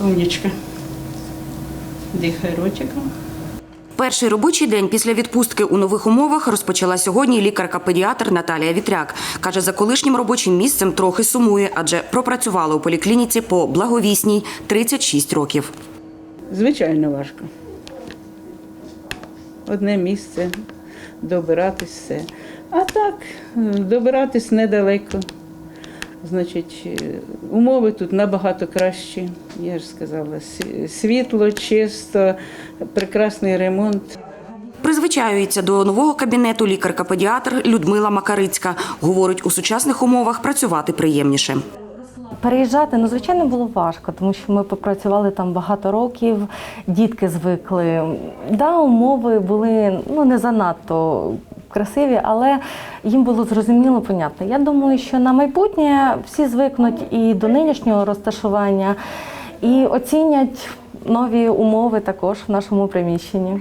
Умнічка. Дихай ротиком. Перший робочий день після відпустки у нових умовах розпочала сьогодні лікарка-педіатр Наталія Вітряк. Каже, за колишнім робочим місцем трохи сумує, адже пропрацювала у поліклініці по благовісній 36 років. Звичайно, важко. Одне місце, добиратись все. А так, добиратись недалеко. Значить, е, умови тут набагато кращі. Я ж сказала, світло, чисто, прекрасний ремонт. Призвичаюється до нового кабінету лікарка-педіатр Людмила Макарицька. Говорить, у сучасних умовах працювати приємніше. Переїжджати, ну, звичайно, було важко, тому що ми попрацювали там багато років, дітки звикли. Да, умови були ну, не занадто красиві, але їм було зрозуміло, понятно. Я думаю, що на майбутнє всі звикнуть і до нинішнього розташування, і оцінять нові умови також в нашому приміщенні.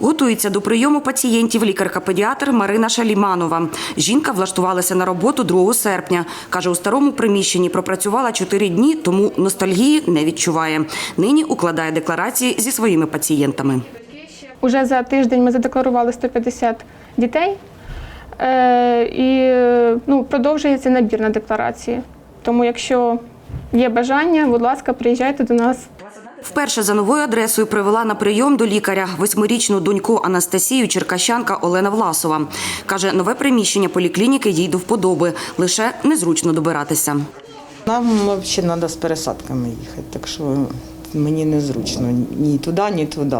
Готується до прийому пацієнтів лікарка-педіатр Марина Шаліманова. Жінка влаштувалася на роботу 2 серпня. Каже, у старому приміщенні пропрацювала 4 дні, тому ностальгії не відчуває. Нині укладає декларації зі своїми пацієнтами. Уже за тиждень ми задекларували 150 дітей е, і ну, продовжується набір на декларації. Тому, якщо є бажання, будь ласка, приїжджайте до нас. Вперше за новою адресою привела на прийом до лікаря восьмирічну доньку Анастасію черкащанка Олена Власова. Каже, нове приміщення поліклініки їй до вподоби, лише незручно добиратися. Нам взагалі треба з пересадками їхати, так що мені незручно ні туди, ні туди.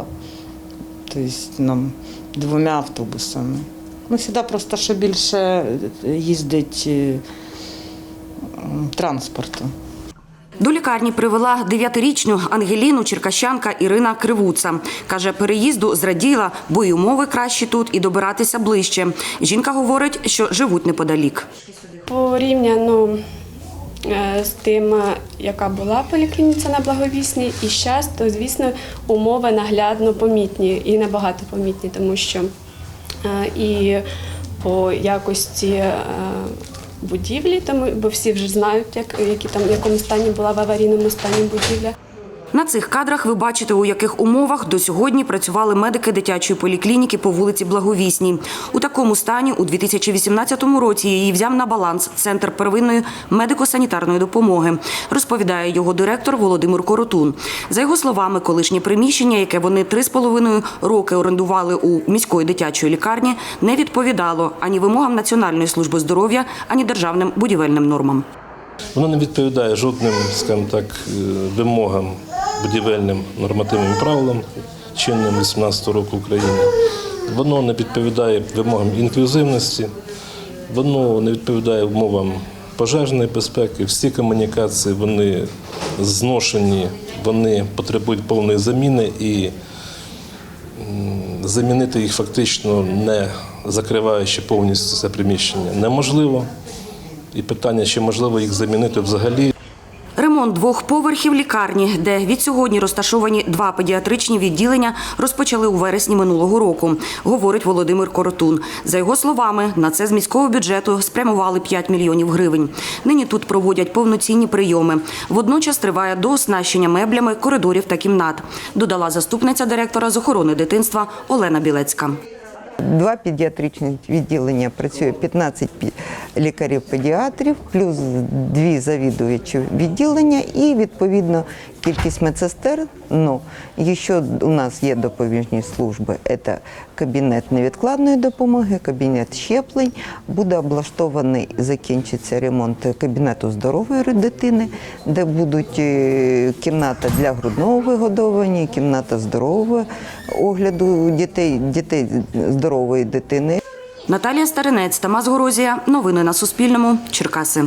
Тобто нам двома автобусами. Ну, сюди просто ще більше їздить е, транспорту. До лікарні привела дев'ятирічну Ангеліну черкащанка Ірина Кривуца. Каже, переїзду зраділа, бо й умови кращі тут і добиратися ближче. Жінка говорить, що живуть неподалік. порівняно е, з тим, е, яка була поліклініця на благовісній, і зараз, то звісно умови наглядно помітні і набагато помітні, тому що е, і по якості е, будівлі, тому бо всі вже знають, як які там в якому стані була в аварійному стані будівля. На цих кадрах ви бачите, у яких умовах до сьогодні працювали медики дитячої поліклініки по вулиці Благовісній. У такому стані у 2018 році її взяв на баланс центр первинної медико-санітарної допомоги, розповідає його директор Володимир Коротун. За його словами, колишнє приміщення, яке вони три з половиною роки орендували у міської дитячої лікарні, не відповідало ані вимогам Національної служби здоров'я, ані державним будівельним нормам. Воно не відповідає жодним, скажімо так, е, вимогам будівельним нормативним правилам чинним 18 року України. Воно не відповідає вимогам інклюзивності, воно не відповідає умовам пожежної безпеки. Всі комунікації вони зношені, вони потребують повної заміни і замінити їх фактично не закриваючи повністю це приміщення неможливо. І питання, чи можливо їх замінити взагалі. Двох поверхів лікарні, де від сьогодні розташовані два педіатричні відділення, розпочали у вересні минулого року, говорить Володимир Коротун. За його словами, на це з міського бюджету спрямували 5 мільйонів гривень. Нині тут проводять повноцінні прийоми. Водночас триває дооснащення меблями коридорів та кімнат, додала заступниця директора з охорони дитинства Олена Білецька. Два педіатричні відділення працює 15 пі- лікарів-педіатрів, плюс дві завідувачі відділення і відповідно кількість медсестер. Ну, ще у нас є допоміжні служби. Це кабінет невідкладної допомоги, кабінет щеплень. Буде облаштований, закінчиться ремонт кабінету здорової дитини, де будуть е, кімната для грудного вигодовування, кімната здорового огляду дітей, дітей здорової дитини. Наталія Старинець, Тамас Горозія. Новини на Суспільному. Черкаси.